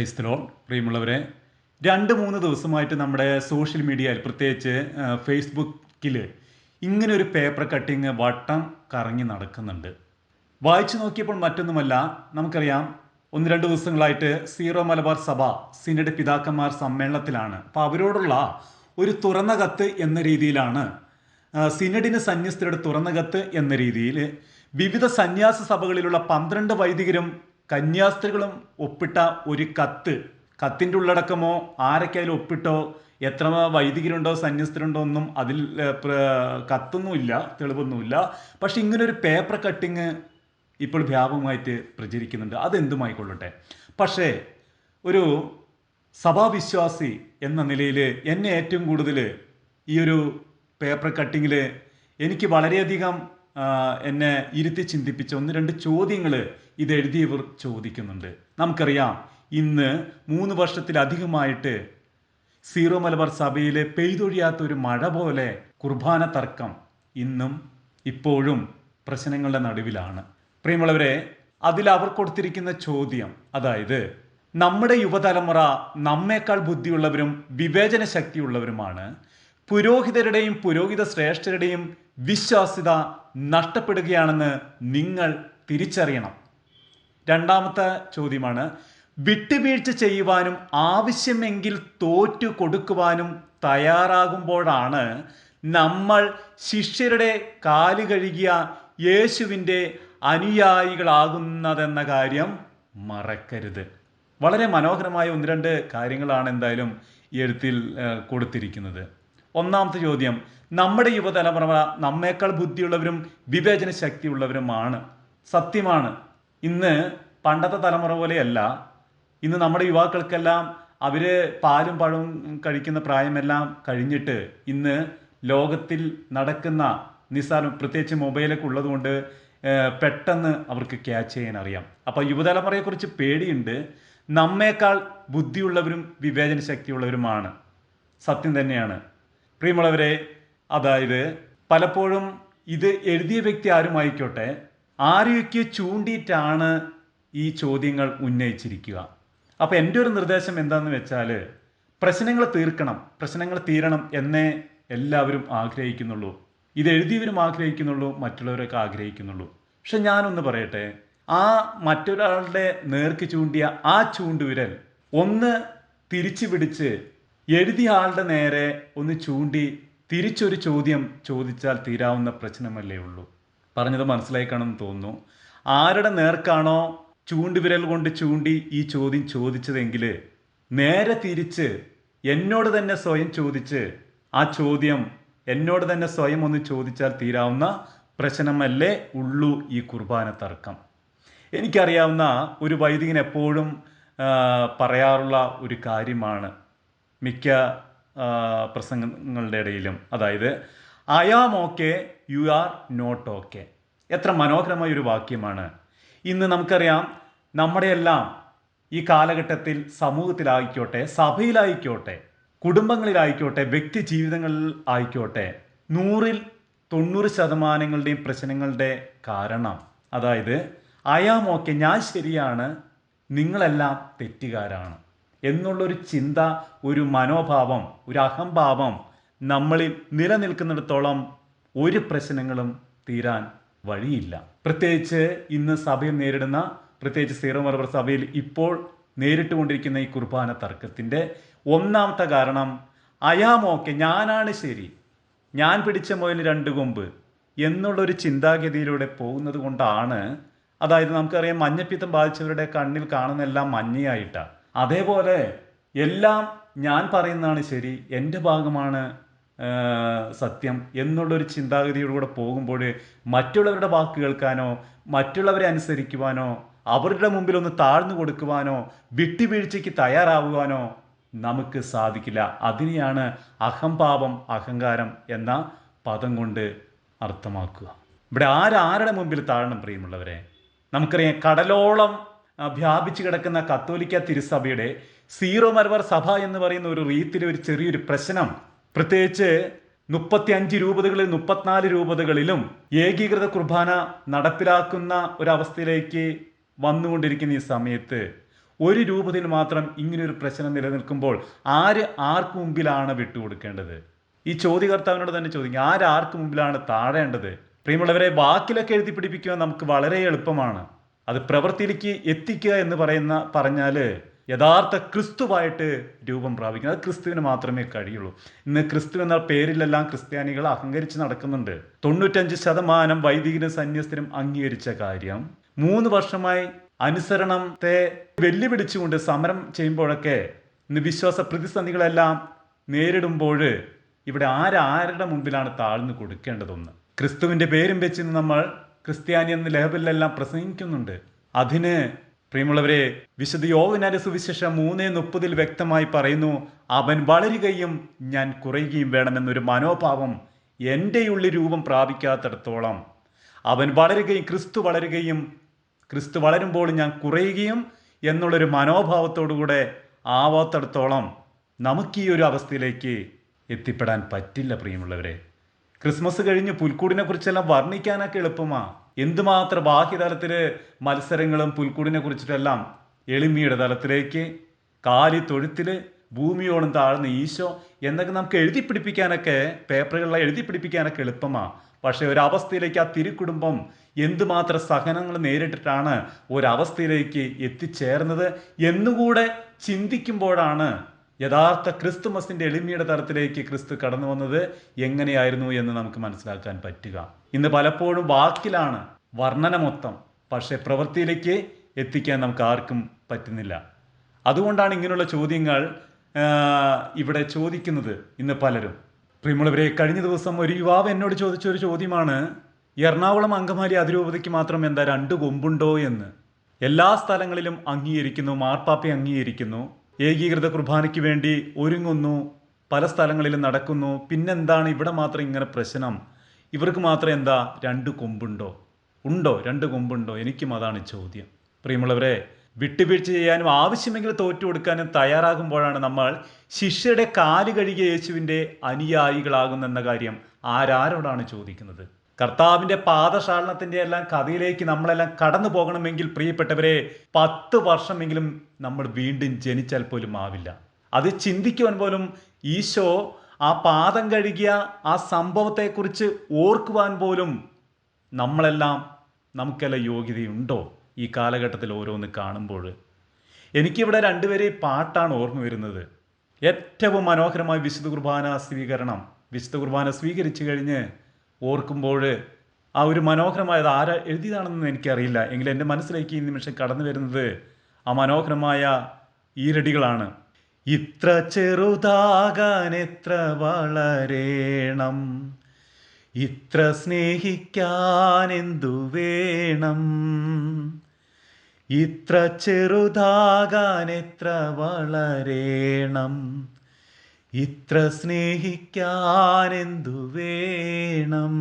ക്രൈസ്തലോ പ്രിയമുള്ളവരെ രണ്ട് മൂന്ന് ദിവസമായിട്ട് നമ്മുടെ സോഷ്യൽ മീഡിയയിൽ പ്രത്യേകിച്ച് ഫേസ്ബുക്കിൽ ഇങ്ങനെ ഒരു പേപ്പർ കട്ടിങ് വട്ടം കറങ്ങി നടക്കുന്നുണ്ട്. വായിച്ചു നോക്കിയപ്പോൾ മറ്റൊന്നുമല്ല നമുക്കറിയാം ഒന്ന് രണ്ട് ദിവസങ്ങളായിട്ട് സീറോ മലബാർ സഭ സിനഡ് പിതാക്കന്മാർ സമ്മേളനത്തിലാണ്. അപ്പോൾ അവരോടുള്ള ഒരു തുറന്ന കത്ത് എന്ന രീതിയിലാണ് സിനഡിന് സന്യസ്തരുടെ തുറന്ന കത്ത് എന്ന രീതിയിൽ വിവിധ സന്യാസ സഭകളിലുള്ള പന്ത്രണ്ട് വൈദികരും കന്യാസ്ത്രീകളും ഒപ്പിട്ട ഒരു കത്ത്. കത്തിന്റെ ഉള്ളടക്കമോ ആരൊക്കെയായാലും ഒപ്പിട്ടോ എത്ര വൈദികരുണ്ടോ സന്യസ്തരുണ്ടോ ഒന്നും അതിൽ കത്തൊന്നുമില്ല തെളിവൊന്നുമില്ല. പക്ഷെ ഇങ്ങനെ ഒരു പേപ്പർ കട്ടിങ് ഇപ്പോൾ വ്യാപകമായിട്ട് പ്രചരിക്കുന്നുണ്ട്. അതെന്തുമായിക്കൊള്ളട്ടെ? പക്ഷേ ഒരു സഭാവിശ്വാസി എന്ന നിലയിൽ എന്നെ ഏറ്റവും കൂടുതൽ ഈ ഒരു പേപ്പർ കട്ടിങ്ങിൽ എനിക്ക് വളരെയധികം എന്നെ ഇരുത്തി ചിന്തിപ്പിച്ച ഒന്ന് രണ്ട് ചോദ്യങ്ങൾ ഇത് എഴുതിയവർ ചോദിക്കുന്നുണ്ട്. നമുക്കറിയാം ഇന്ന് മൂന്ന് വർഷത്തിലധികമായിട്ട് സീറോ മലബാർ സഭയിലെ പെയ്തൊഴിയാത്ത ഒരു മഴ പോലെ കുർബാന തർക്കം ഇന്നും ഇപ്പോഴും പ്രശ്നങ്ങളുടെ നടുവിലാണ്. പ്രിയമുള്ളവരെ അതിൽ അവർ കൊടുത്തിരിക്കുന്ന ചോദ്യം അതായത് നമ്മുടെ യുവതലമുറ നമ്മേക്കാൾ ബുദ്ധിയുള്ളവരും വിവേചന ശക്തിയുള്ളവരുമാണ്. പുരോഹിതരുടെയും പുരോഹിത ശ്രേഷ്ഠരുടെയും വിശ്വാസ്യത നഷ്ടപ്പെടുകയാണെന്ന് നിങ്ങൾ തിരിച്ചറിയണം. രണ്ടാമത്തെ ചോദ്യമാണ് വിട്ടുവീഴ്ച ചെയ്യുവാനും ആവശ്യമെങ്കിൽ തോറ്റു കൊടുക്കുവാനും തയ്യാറാകുമ്പോഴാണ് നമ്മൾ ശിഷ്യരുടെ കാൽ കഴുകിയ യേശുവിന്റെ അനുയായികളാകുന്നതെന്ന കാര്യം മറക്കരുത്. വളരെ മനോഹരമായ ഒന്ന് രണ്ട് കാര്യങ്ങളാണ് എന്തായാലും എഴുത്തിൽ കൊടുത്തിരിക്കുന്നത്. ഒന്നാമത്തെ ചോദ്യം നമ്മുടെ യുവതലമുറ നമ്മേക്കാൾ ബുദ്ധിയുള്ളവരും വിവേചന ശക്തിയുള്ളവരുമാണ്. സത്യമാണ്. ഇന്ന് പണ്ടത്തെ തലമുറ പോലെയല്ല. ഇന്ന് നമ്മുടെ യുവാക്കൾക്കെല്ലാം അവർ പാലും പഴവും കഴിക്കുന്ന പ്രായമെല്ലാം കഴിഞ്ഞിട്ട് ഇന്ന് ലോകത്തിൽ നടക്കുന്ന നിസ്സാരം പ്രത്യേകിച്ച് മൊബൈലൊക്കെ ഉള്ളതുകൊണ്ട് പെട്ടെന്ന് അവർക്ക് ക്യാച്ച് ചെയ്യാൻ അറിയാം. അപ്പോൾ യുവതലമുറയെക്കുറിച്ച് പേടിയുണ്ട്. നമ്മേക്കാൾ ബുദ്ധിയുള്ളവരും വിവേചന ശക്തിയുള്ളവരുമാണ്. സത്യം തന്നെയാണ്. പ്രിയമുള്ളവരെ അതായത് പലപ്പോഴും ഇത് എഴുതിയ വ്യക്തി ആരുമായിക്കോട്ടെ ആരെയൊക്കെ ചൂണ്ടിയിട്ടാണ് ഈ ചോദ്യങ്ങൾ ഉന്നയിച്ചിരിക്കുക? അപ്പോൾ എന്റെ ഒരു നിർദ്ദേശം എന്താണെന്ന് വെച്ചാൽ പ്രശ്നങ്ങൾ തീർക്കണം പ്രശ്നങ്ങൾ തീരണം എന്നേ എല്ലാവരും ആഗ്രഹിക്കുന്നുള്ളൂ. ഇത് എഴുതിയവരും ആഗ്രഹിക്കുന്നുള്ളൂ മറ്റുള്ളവരൊക്കെ ആഗ്രഹിക്കുന്നുള്ളൂ. പക്ഷെ ഞാനൊന്ന് പറയട്ടെ ആ മറ്റൊരാളുടെ നേർക്ക് ചൂണ്ടിയ ആ ചൂണ്ടുവിരൽ ഒന്ന് തിരിച്ചു പിടിച്ച് എഴുതിയ ആളുടെ നേരെ ഒന്ന് ചൂണ്ടി തിരിച്ചൊരു ചോദ്യം ചോദിച്ചാൽ തീരാവുന്ന പ്രശ്നമല്ലേ ഉള്ളൂ. പറഞ്ഞത് മനസ്സിലായി കാണുമെന്ന് തോന്നുന്നു. ആരുടെ നേർക്കാണോ ചൂണ്ടുവിരൽ കൊണ്ട് ചൂണ്ടി ഈ ചോദ്യം ചോദിച്ചതെങ്കിൽ നേരെ തിരിച്ച് എന്നോട് തന്നെ സ്വയം ചോദിച്ച് ആ ചോദ്യം എന്നോട് തന്നെ സ്വയം ഒന്ന് ചോദിച്ചാൽ തീരാവുന്ന പ്രശ്നമല്ലേ ഉള്ളൂ ഈ കുർബാന തർക്കം. എനിക്കറിയാവുന്ന ഒരു വൈദികൻ എപ്പോഴും പറയാറുള്ള ഒരു കാര്യമാണ്. മിക്ക പ്രസംഗങ്ങളുടെ ഇടയിലും. അതായത് I am okay you are not okay എത്ര മനോഹരമായ ഒരു വാക്യമാണ്. ഇന്ന് നമുക്കറിയാം നമ്മുടെയെല്ലാം ഈ കാലഘട്ടത്തിൽ സമൂഹത്തിലായിക്കോട്ടെ സഭയിലായിക്കോട്ടെ കുടുംബങ്ങളിലായിക്കോട്ടെ വ്യക്തി ജീവിതങ്ങളിൽ ആയിക്കോട്ടെ നൂറിൽ തൊണ്ണൂറ് ശതമാനങ്ങളുടെയും പ്രശ്നങ്ങളുടെ കാരണം. അതായത് അയാം ഓക്കെ ഞാൻ ശരിയാണ് നിങ്ങളെല്ലാം തെറ്റുകാരാണ്. എന്നുള്ളൊരു ചിന്ത ഒരു മനോഭാവം ഒരു അഹംഭാവം നമ്മളിൽ നിലനിൽക്കുന്നിടത്തോളം ഒരു പ്രശ്നങ്ങളും തീരാൻ വഴിയില്ല. പ്രത്യേകിച്ച് ഇന്ന് സഭയിൽ നേരിടുന്ന പ്രത്യേകിച്ച് സീറോ മലബാർ സഭയിൽ ഇപ്പോൾ നേരിട്ടുകൊണ്ടിരിക്കുന്ന ഈ കുർബാന തർക്കത്തിന്റെ ഒന്നാമത്തെ കാരണം അയാമോക്കെ ഞാനാണ് ശരി. ഞാൻ പിടിച്ച മുതൽ രണ്ട് കൊമ്പ് എന്നുള്ളൊരു ചിന്താഗതിയിലൂടെ പോകുന്നത് കൊണ്ടാണ് അതായത് നമുക്കറിയാം മഞ്ഞപ്പിത്തം ബാധിച്ചവരുടെ കണ്ണിൽ കാണുന്നതെല്ലാം മഞ്ഞയായിട്ടാണ്. അതേപോലെ എല്ലാം ഞാൻ പറയുന്നതാണ് ശരി എന്റെ ഭാഗമാണ് സത്യം എന്നുള്ളൊരു ചിന്താഗതിയിലൂടെ പോകുമ്പോൾ മറ്റുള്ളവരുടെ വാക്ക് കേൾക്കാനോ മറ്റുള്ളവരെ അനുസരിക്കുവാനോ അവരുടെ മുമ്പിൽ ഒന്ന് താഴ്ന്നു കൊടുക്കുവാനോ വിട്ടുവീഴ്ചയ്ക്ക് തയ്യാറാവുവാനോ നമുക്ക് സാധിക്കില്ല. അതിനെയാണ് അഹംഭാവം അഹങ്കാരം എന്ന പദം കൊണ്ട് അർത്ഥമാക്കുക. ഇവിടെ ആരാരുടെ മുമ്പിൽ താഴണം പ്രിയമുള്ളവരെ? നമുക്കറിയാം കടലോളം വ്യാപിച്ചു കിടക്കുന്ന കത്തോലിക്ക തിരുസഭയുടെ സീറോ മലബാർ സഭ എന്ന് പറയുന്ന ഒരു റീത്തിലെ ഒരു ചെറിയൊരു പ്രശ്നം. പ്രത്യേകിച്ച് മുപ്പത്തി അഞ്ച് രൂപതകളിൽ മുപ്പത്തിനാല് രൂപതകളിലും ഏകീകൃത കുർബാന നടപ്പിലാക്കുന്ന ഒരവസ്ഥയിലേക്ക് വന്നുകൊണ്ടിരിക്കുന്ന ഈ സമയത്ത് ഒരു രൂപത്തിൽ മാത്രം ഇങ്ങനൊരു പ്രശ്നം നിലനിൽക്കുമ്പോൾ ആര് ആർക്ക് മുമ്പിലാണ് വിട്ടുകൊടുക്കേണ്ടത്? ഈ ചോദ്യകർത്താവിനോട് തന്നെ ചോദിക്കുക ആര് ആർക്ക് മുമ്പിലാണ് താഴേണ്ടത്? പ്രിയമുള്ളവരെ വാക്കിലൊക്കെ എഴുതി പിടിപ്പിക്കുക നമുക്ക് വളരെ എളുപ്പമാണ്. അത് പ്രവൃത്തിയിലേക്ക് എത്തിക്കുക എന്ന് പറയുന്ന പറഞ്ഞാൽ യഥാർത്ഥ ക്രിസ്തുവായിട്ട് രൂപം പ്രാപിക്കുന്നത്. അത് ക്രിസ്തുവിന് മാത്രമേ കഴിയുള്ളൂ. ഇന്ന് ക്രിസ്തു എന്ന പേരിലെല്ലാം ക്രിസ്ത്യാനികൾ അഹങ്കരിച്ച് നടക്കുന്നുണ്ട്. തൊണ്ണൂറ്റഞ്ച് ശതമാനം വൈദികരും സന്യസ്തരും അംഗീകരിച്ച കാര്യം മൂന്ന് വർഷമായി അനുസരണത്തെ വെല്ലുവിളിച്ചുകൊണ്ട് സമരം ചെയ്യുമ്പോഴൊക്കെ ഇന്ന് വിശ്വാസ പ്രതിസന്ധികളെല്ലാം നേരിടുമ്പോൾ ഇവിടെ ആരാരുടെ മുമ്പിലാണ് താഴ്ന്നു കൊടുക്കേണ്ടതൊന്ന്? ക്രിസ്തുവിന്റെ പേരും വെച്ച് നമ്മൾ ക്രിസ്ത്യാനി എന്ന ലേബലിലെല്ലാം പ്രസംഗിക്കുന്നുണ്ട്. അതിന് പ്രിയമുള്ളവരെ വിശുദ്ധ യോവനാന്റെ സുവിശേഷം മൂന്നേ മുപ്പതിൽ വ്യക്തമായി പറയുന്നു അവൻ വളരുകയും ഞാൻ കുറയുകയും വേണമെന്നൊരു മനോഭാവം എന്റെ ഉള്ളിൽ രൂപം പ്രാപിക്കാത്തിടത്തോളം. അവൻ വളരുകയും ക്രിസ്തു വളരുകയും ക്രിസ്തു വളരുമ്പോൾ ഞാൻ കുറയുകയും എന്നുള്ളൊരു മനോഭാവത്തോടുകൂടെ ആവാത്തിടത്തോളം നമുക്ക് ഈ ഒരു അവസ്ഥയിലേക്ക് എത്തിപ്പെടാൻ പറ്റില്ല പ്രിയമുള്ളവരെ. ക്രിസ്മസ് കഴിഞ്ഞ് പുൽക്കൂടിനെ കുറിച്ചെല്ലാം വർണിക്കാനൊക്കെ എളുപ്പമാ. എന്തുമാത്രം ബാഹ്യതലത്തിലെ മത്സരങ്ങളും പുൽക്കൂടിനെ കുറിച്ചിട്ടെല്ലാം എളിമയുടെ തലത്തിലേക്ക് കാലി തൊഴുത്തിൽ ഭൂമിയോളം താഴ്ന്ന ഈശോ എന്നൊക്കെ നമുക്ക് എഴുതി പിടിപ്പിക്കാനൊക്കെ പേപ്പറുകളിൽ എഴുതി പിടിപ്പിക്കാനൊക്കെ എളുപ്പമാ. പക്ഷേ ഒരവസ്ഥയിലേക്ക് ആ തിരുക്കുടുംബം എന്തുമാത്രം സഹനങ്ങൾ നേരിട്ടിട്ടാണ് ഒരവസ്ഥയിലേക്ക് എത്തിച്ചേർന്നത് എന്നുകൂടെ ചിന്തിക്കുമ്പോഴാണ് യഥാർത്ഥ ക്രിസ്തുമസിന്റെ എളിമയുടെ തലത്തിലേക്ക് ക്രിസ്തു കടന്നു വന്നത് എങ്ങനെയായിരുന്നു എന്ന് നമുക്ക് മനസ്സിലാക്കാൻ പറ്റുക. ഇന്ന് പലപ്പോഴും വാക്കിലാണ് വർണന മൊത്തം പക്ഷേ പ്രവൃത്തിയിലേക്ക് എത്തിക്കാൻ നമുക്ക് ആർക്കും പറ്റുന്നില്ല. അതുകൊണ്ടാണ് ഇങ്ങനെയുള്ള ചോദ്യങ്ങൾ ഇവിടെ ചോദിക്കുന്നത് ഇന്ന് പലരും. പ്രിയമുള്ളവരെ കഴിഞ്ഞ ദിവസം ഒരു യുവാവ് എന്നോട് ചോദിച്ച ഒരു ചോദ്യമാണ് എറണാകുളം അങ്കമാലി അതിരൂപതയ്ക്ക് മാത്രം എന്താ രണ്ട് കൊമ്പുണ്ടോ എന്ന്? എല്ലാ സ്ഥലങ്ങളിലും അംഗീകരിക്കുന്നു മാർപ്പാപ്പി അംഗീകരിക്കുന്നു ഏകീകൃത കുർബാനയ്ക്ക് വേണ്ടി ഒരുങ്ങുന്നു പല സ്ഥലങ്ങളിലും നടക്കുന്നു. പിന്നെന്താണ് ഇവിടെ മാത്രം ഇങ്ങനെ പ്രശ്നം? ഇവർക്ക് മാത്രം എന്താ രണ്ട് കൊമ്പുണ്ടോ? ഉണ്ടോ? രണ്ട് കൊമ്പുണ്ടോ? എനിക്കും അതാണ് ചോദ്യം. പ്രിയമുള്ളവരെ വിട്ടുവീഴ്ച ചെയ്യാനും ആവശ്യമെങ്കിൽ തോറ്റു കൊടുക്കാനും തയ്യാറാകുമ്പോഴാണ് നമ്മൾ ശിഷ്യയുടെ കാൽ കഴുകിയ യേശുവിന്റെ അനുയായികളാകുന്നെന്ന കാര്യം ആരാരോടാണ് ചോദിക്കുന്നത്? കർത്താവിന്റെ പാദശാലനത്തിന്റെ എല്ലാം കഥയിലേക്ക് നമ്മളെല്ലാം കടന്നു പോകണമെങ്കിൽ പ്രിയപ്പെട്ടവരെ പത്ത് വർഷമെങ്കിലും നമ്മൾ വീണ്ടും ജനിച്ചാൽ പോലും ആവില്ല. അത് ചിന്തിക്കുവാൻ പോലും ഈശോ ആ പാദം കഴുകിയ ആ സംഭവത്തെക്കുറിച്ച് ഓർക്കുവാൻ പോലും നമ്മളെല്ലാം നമുക്കെല്ലാം യോഗ്യതയുണ്ടോ ഈ കാലഘട്ടത്തിൽ ഓരോന്ന് കാണുമ്പോൾ? എനിക്കിവിടെ രണ്ടുപേരെ പാട്ടാണ് ഓർമ്മ വരുന്നത്. ഏറ്റവും മനോഹരമായ വിശുദ്ധ കുർബാന സ്വീകരണം വിശുദ്ധ കുർബാന സ്വീകരിച്ചു കഴിഞ്ഞ് ഓർക്കുമ്പോൾ ആ ഒരു മനോഹരമായത് ആരാ എഴുതിയതാണെന്ന് എനിക്കറിയില്ല. എങ്കിലും എന്റെ മനസ്സിലേക്ക് ഈ നിമിഷം കടന്നു വരുന്നത് ആ മനോഹരമായ ഈരടികളാണ്. ഇത്ര ചെറുതാകാൻ എത്ര വളരേണം. ഇത്ര സ്നേഹിക്കാൻ എന്തു വേണം. ഇത്ര ചെറുതാകാൻ എത്ര വളരേണം. ഇത്ര സ്നേഹിക്കാൻ എന്തു വേണം?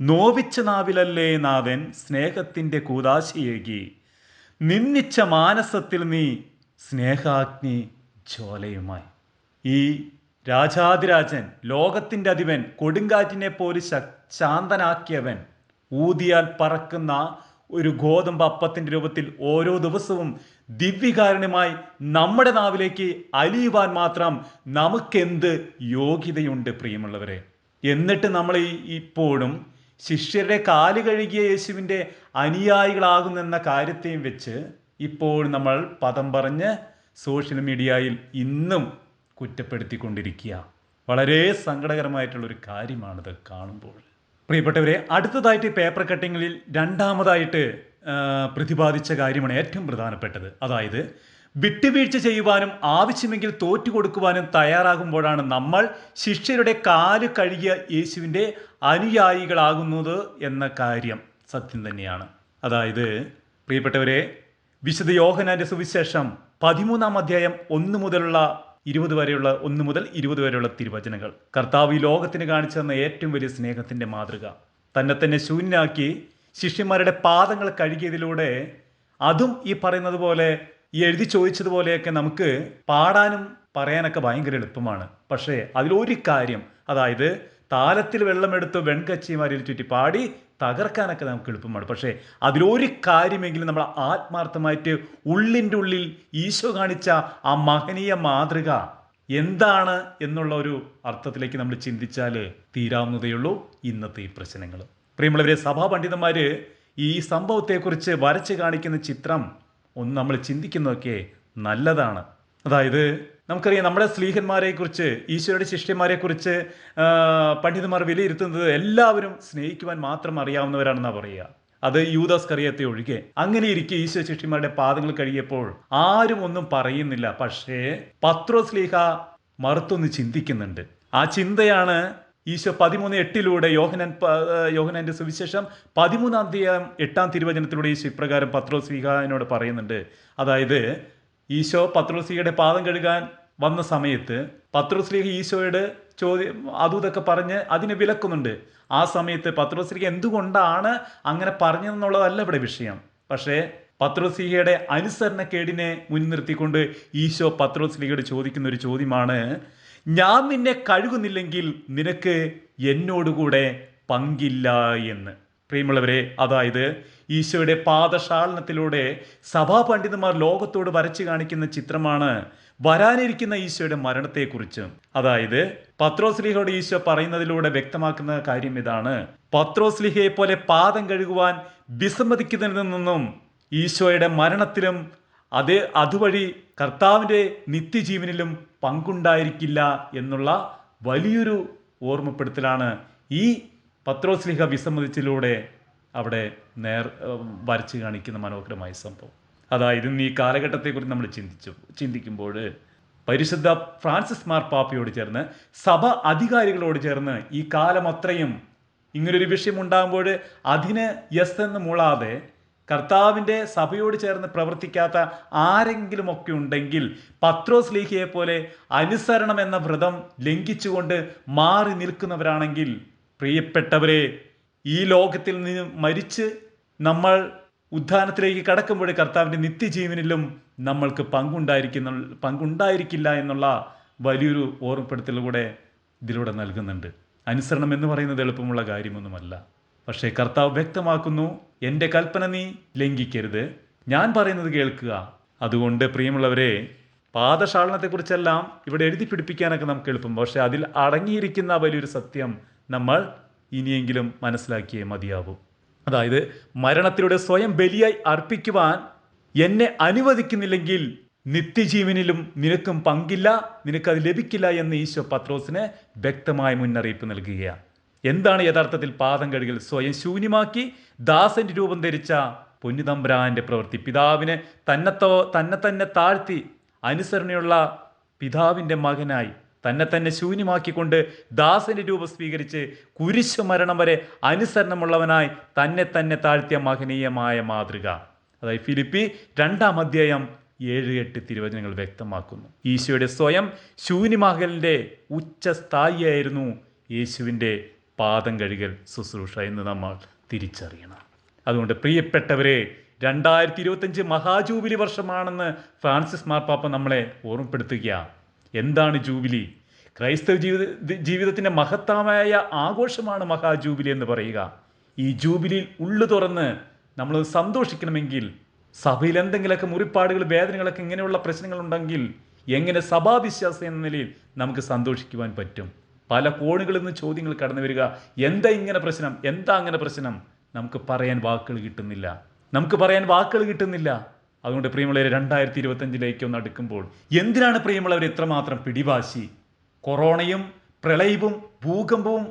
നോവിച്ച നാവിലല്ലേ നാഥൻ സ്നേഹത്തിന്റെ കൂതാശിയേകി? നിന്നിച്ച മാനസത്തിൽ നീ സ്നേഹാഗ്നി ജ്വാലയുമായി. ഈ രാജാതിരാജൻ ലോകത്തിന്റെ അധിപൻ കൊടുങ്കാറ്റിനെ പോലെ ശാന്തനാക്കിയവൻ ഊതിയാൽ പറക്കുന്ന ഒരു ഗോതമ്പ് അപ്പത്തിന്റെ രൂപത്തിൽ ഓരോ ദിവസവും ദിവ്യകാരണമായി നമ്മുടെ നാവിലേക്ക് അലിയുവാൻ മാത്രം നമുക്കെന്ത് യോഗ്യതയുണ്ട് പ്രിയമുള്ളവരെ? എന്നിട്ട് നമ്മൾ ഇപ്പോഴും ശിഷ്യരുടെ കാൽ കഴുകിയ യേശുവിന്റെ അനുയായികളാകുന്നെന്ന കാര്യത്തെയും വെച്ച് ഇപ്പോൾ നമ്മൾ പദം പറഞ്ഞ് സോഷ്യൽ മീഡിയയിൽ ഇന്നും കുറ്റപ്പെടുത്തിക്കൊണ്ടിരിക്കുക. വളരെ സങ്കടകരമായിട്ടുള്ളൊരു കാര്യമാണിത് കാണുമ്പോൾ. പ്രിയപ്പെട്ടവരെ അടുത്തതായിട്ട് പേപ്പർ കട്ടിങ്ങിൽ രണ്ടാമതായിട്ട് പ്രതിപാദിച്ച കാര്യമാണ് ഏറ്റവും പ്രധാനപ്പെട്ടത്. അതായത് വിട്ടുവീഴ്ച ചെയ്യുവാനും ആവശ്യമെങ്കിൽ തോറ്റു കൊടുക്കുവാനും തയ്യാറാകുമ്പോഴാണ് നമ്മൾ ശിഷ്യരുടെ കാൽ കഴുകിയ യേശുവിന്റെ അനുയായികളാകുന്നത് എന്ന കാര്യം സത്യം തന്നെയാണ്. അതായത് പ്രിയപ്പെട്ടവരെ വിശുദ്ധ യോഹനാന്റെ സുവിശേഷം പതിമൂന്നാം അധ്യായം ഒന്ന് മുതലുള്ള ഇരുപത് വരെയുള്ള ഒന്ന് മുതൽ ഇരുപത് വരെയുള്ള തിരുവചനങ്ങൾ. കർത്താവ് ഈ ലോകത്തിന് കാണിച്ചു തന്ന ഏറ്റവും വലിയ സ്നേഹത്തിന്റെ മാതൃക. തന്നെ തന്നെ ശൂന്യാക്കി ശിഷ്യന്മാരുടെ പാദങ്ങൾ കഴുകിയതിലൂടെ അതും ഈ പറയുന്നത് പോലെ ഈ എഴുതി ചോദിച്ചതുപോലെയൊക്കെ നമുക്ക് പാടാനും പറയാനൊക്കെ ഭയങ്കര എളുപ്പമാണ്. പക്ഷേ അതിലൊരു കാര്യം അതായത് താലത്തിൽ വെള്ളമെടുത്ത് വെൺകച്ചിമാരിൽ ചുറ്റി പാടി തകർക്കാനൊക്കെ നമുക്ക് എളുപ്പമാണ്. പക്ഷേ അതിലൊരു കാര്യമെങ്കിലും നമ്മൾ ആത്മാർത്ഥമായിട്ട് ഉള്ളിന്റെ ഉള്ളിൽ ഈശോ കാണിച്ച ആ മഹനീയ മാതൃക എന്താണ് എന്നുള്ള ഒരു അർത്ഥത്തിലേക്ക് നമ്മൾ ചിന്തിച്ചാൽ തീരാവുന്നതേയുള്ളൂ ഇന്നത്തെ ഈ പ്രശ്നങ്ങൾ. പ്രിയമുള്ളവരെ സഭാ പണ്ഡിതന്മാർ ഈ സംഭവത്തെക്കുറിച്ച് വരച്ച് കാണിക്കുന്ന ചിത്രം ഒന്ന് നമ്മൾ ചിന്തിക്കുന്നതൊക്കെ നല്ലതാണ്. അതായത് നമുക്കറിയാം നമ്മുടെ സ്ലീഹന്മാരെ കുറിച്ച് ഈശോയുടെ ശിഷ്യന്മാരെ കുറിച്ച് പണ്ഡിതന്മാർ വിലയിരുത്തുന്നത് എല്ലാവരും സ്നേഹിക്കുവാൻ മാത്രം അറിയാവുന്നവരാണെന്നാണ് പറയുക. അത് യൂദാസ് കറിയത്തെ ഒഴികെ. അങ്ങനെ ഇരിക്കെ ഈശോ ശിഷ്യന്മാരുടെ പാദങ്ങൾ കഴിയപ്പോൾ ആരും ഒന്നും പറയുന്നില്ല. പക്ഷേ പത്രോസ് ലീഹ മറുത്തൊന്ന് ചിന്തിക്കുന്നുണ്ട്. ആ ചിന്തയാണ് ഈശോ പതിമൂന്ന് എട്ടിലൂടെ യോഹനൻ യോഹനന്റെ സുവിശേഷം പതിമൂന്നാം തീയതി എട്ടാം തിരുവചനത്തിലൂടെ ഈശോ ഇപ്രകാരം പത്രോസ് ലീഹാനോട് പറയുന്നുണ്ട്. അതായത് ഈശോ പത്രോസ്ലിഹയുടെ പാദം കഴുകാൻ വന്ന സമയത്ത് പത്രോസ്ലിഹ ഈശോയുടെ ചോദ്യം അതും ഇതൊക്കെ പറഞ്ഞ് അതിനെ വിലക്കുന്നുണ്ട്. ആ സമയത്ത് പത്രോസ്ലിഹ എന്തുകൊണ്ടാണ് അങ്ങനെ പറഞ്ഞതെന്നുള്ളതല്ല ഇവിടെ വിഷയം. പക്ഷേ പത്രോസ്ലിഹയുടെ അനുസരണക്കേടിനെ മുൻനിർത്തിക്കൊണ്ട് ഈശോ പത്രോസ്ലിഹയോട് ചോദിക്കുന്ന ഒരു ചോദ്യമാണ് ഞാൻ നിന്നെ കഴുകുന്നില്ലെങ്കിൽ നിനക്ക് എന്നോടുകൂടെ പങ്കില്ല എന്ന്. പ്രിയമുള്ളവരെ അതായത് ഈശോയുടെ പാദശാലനത്തിലൂടെ സഭാപണ്ഡിതന്മാർ ലോകത്തോട് വരച്ചു കാണിക്കുന്ന ചിത്രമാണ് വരാനിരിക്കുന്ന ഈശോയുടെ മരണത്തെക്കുറിച്ച്. അതായത് പത്രോസ്ലിഹയുടെ ഈശോ പറയുന്നതിലൂടെ വ്യക്തമാക്കുന്ന കാര്യം ഇതാണ്. പത്രോസ്ലിഹയെ പോലെ പാദം കഴുകുവാൻ വിസമ്മതിക്കുന്നതിൽ നിന്നും ഈശോയുടെ മരണത്തിലും അതേ അതുവഴി കർത്താവിന്റെ നിത്യജീവനിലും പങ്കുണ്ടായിരിക്കില്ല എന്നുള്ള വലിയൊരു ഓർമ്മപ്പെടുത്തലാണ് ഈ പത്രോസ്ലിഹ വിസമ്മതിച്ചിലൂടെ അവിടെ നേർ വരച്ചു കാണിക്കുന്ന മനോഹരമായ സംഭവം. അതായത് ഇന്ന് ഈ കാലഘട്ടത്തെക്കുറിച്ച് നമ്മൾ ചിന്തിച്ചു ചിന്തിക്കുമ്പോൾ പരിശുദ്ധ ഫ്രാൻസിസ് മാർ പാപ്പയോട് ചേർന്ന് സഭ അധികാരികളോട് ചേർന്ന് ഈ കാലം അത്രയും ഇങ്ങനൊരു വിഷയം ഉണ്ടാകുമ്പോൾ അതിന് യെസ് എന്ന് മൂളാതെ കർത്താവിന്റെ സഭയോട് ചേർന്ന് പ്രവർത്തിക്കാത്ത ആരെങ്കിലുമൊക്കെ ഉണ്ടെങ്കിൽ പത്രോസ് ലീഹിയെ പോലെ അനുസരണം എന്ന വ്രതം ലംഘിച്ചുകൊണ്ട് മാറി നിൽക്കുന്നവരാണെങ്കിൽ പ്രിയപ്പെട്ടവരെ ഈ ലോകത്തിൽ നിന്ന് മരിച്ച് നമ്മൾ ഉദ്ധാനത്തിലേക്ക് കടക്കുമ്പോൾ കർത്താവിന്റെ നിത്യജീവനിലും നമ്മൾക്ക് പങ്കുണ്ടായിരിക്കുന്ന പങ്കുണ്ടായിരിക്കില്ല എന്നുള്ള വലിയൊരു ഓർമ്മപ്പെടുത്തലൂടെ ഇതിലൂടെ നൽകുന്നുണ്ട്. അനുസരണം എന്ന് പറയുന്നത് എളുപ്പമുള്ള കാര്യമൊന്നുമല്ല. പക്ഷേ കർത്താവ് വ്യക്തമാക്കുന്നു എന്റെ കൽപ്പന നീ ലംഘിക്കരുത്. ഞാൻ പറയുന്നത് കേൾക്കുക. അതുകൊണ്ട് പ്രിയമുള്ളവരെ പാദശാളനത്തെക്കുറിച്ചെല്ലാം ഇവിടെ എഴുതി പിടിപ്പിക്കാനൊക്കെ നമുക്ക് എളുപ്പം. പക്ഷേ അതിൽ അടങ്ങിയിരിക്കുന്ന വലിയൊരു സത്യം നമ്മൾ ഇനിയെങ്കിലും മനസ്സിലാക്കിയേ മതിയാവൂ. അതായത് മരണത്തിലൂടെ സ്വയം ബലിയായി അർപ്പിക്കുവാൻ എന്നെ അനുവദിക്കുന്നില്ലെങ്കിൽ നിത്യജീവനിലും നിനക്കും പങ്കില്ല നിനക്കത് ലഭിക്കില്ല എന്ന് ഈശോ പത്രോസിന് വ്യക്തമായ മുന്നറിയിപ്പ് നൽകുകയാണ് എന്താണ് യഥാർത്ഥത്തിൽ പാദം കഴുകൽ സ്വയം ശൂന്യമാക്കി ദാസന്റെ രൂപം ധരിച്ച പൊന്നുതമ്പ്രാന്റെ പ്രവൃത്തി. പിതാവിനെ തന്നെത്തോ തന്നെ തന്നെ താഴ്ത്തി അനുസരണയുള്ള പിതാവിന്റെ മകനായി തന്നെ തന്നെ ശൂന്യമാക്കിക്കൊണ്ട് ദാസന്റെ രൂപം സ്വീകരിച്ച് കുരിശു മരണം വരെ അനുസരണമുള്ളവനായി തന്നെ തന്നെ താഴ്ത്തിയ മഹനീയമായ മാതൃക. അതായത് ഫിലിപ്പി രണ്ടാം അധ്യായം ഏഴ് എട്ട് തിരുവചനങ്ങൾ വ്യക്തമാക്കുന്നു. ഈശോയുടെ സ്വയം ശൂന്യമാകലിന്റെ ഉച്ചസ്ഥായിയായിരുന്നു യേശുവിന്റെ പാദം കഴുകൽ ശുശ്രൂഷ എന്ന് നമ്മൾ തിരിച്ചറിയണം. അതുകൊണ്ട് പ്രിയപ്പെട്ടവരെ രണ്ടായിരത്തി ഇരുപത്തഞ്ച് മഹാജൂബിലി വർഷമാണെന്ന് ഫ്രാൻസിസ് മാർപ്പാപ്പ നമ്മളെ ഓർമ്മപ്പെടുത്തുകയാണ്. എന്താണ് ജൂബിലി? ക്രൈസ്തവ ജീവിത ജീവിതത്തിന്റെ മഹത്തമായ ആഘോഷമാണ് മഹാജൂബിലി എന്ന് പറയുക. ഈ ജൂബിലിയിൽ ഉള്ളു തുറന്ന് നമ്മൾ സന്തോഷിക്കണമെങ്കിൽ സഭയിൽ എന്തെങ്കിലുമൊക്കെ മുറിപ്പാടുകൾ വേദനകളൊക്കെ ഇങ്ങനെയുള്ള പ്രശ്നങ്ങളുണ്ടെങ്കിൽ എങ്ങനെ സഭാവിശ്വാസം എന്ന നിലയിൽ നമുക്ക് സന്തോഷിക്കുവാൻ പറ്റും? പല കോണുകളിൽ നിന്ന് ചോദ്യങ്ങൾ കടന്നു വരിക. എന്താ ഇങ്ങനെ പ്രശ്നം? എന്താ അങ്ങനെ പ്രശ്നം? നമുക്ക് പറയാൻ വാക്കുകൾ കിട്ടുന്നില്ല. നമുക്ക് പറയാൻ വാക്കുകൾ കിട്ടുന്നില്ല. അതുകൊണ്ട് പ്രിയമുള്ളവർ രണ്ടായിരത്തി ഇരുപത്തഞ്ചിലേക്ക് ഒന്ന് അടുക്കുമ്പോൾ എന്തിനാണ് പ്രിയമുള്ളവർ ഇത്രമാത്രം പിടിവാശി? കൊറോണയും പ്രളയവും ഭൂകമ്പവും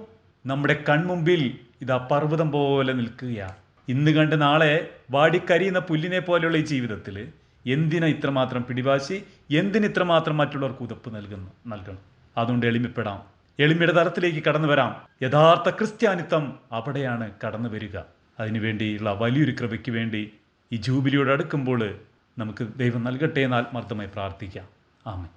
നമ്മുടെ കൺമുമ്പിൽ ഇതാ പർവതം പോലെ നിൽക്കുകയാണ് ഇന്ന് കണ്ട് നാളെ വാടിക്കരിയുന്ന പുല്ലിനെ പോലെയുള്ള ഈ ജീവിതത്തിൽ എന്തിനാ ഇത്രമാത്രം പിടിവാശി? എന്തിന് ഇത്രമാത്രം മറ്റുള്ളവർക്ക് ഉതപ്പ് നൽകുന്നു നൽകണം? അതുകൊണ്ട് എളിമപ്പെടാം. എളിമയുടെ തലത്തിലേക്ക് കടന്നു വരാം. യഥാർത്ഥ ക്രിസ്ത്യാനിത്വം അവിടെയാണ് കടന്നു വരിക. അതിനുവേണ്ടിയുള്ള വലിയൊരു കൃപയ്ക്ക് വേണ്ടി ഈ ജൂബിലിയോട് അടുക്കുമ്പോൾ നമുക്ക് ദൈവം നൽകട്ടെ എന്ന് ആത്മാർത്ഥമായി പ്രാർത്ഥിക്കാം. ആമേ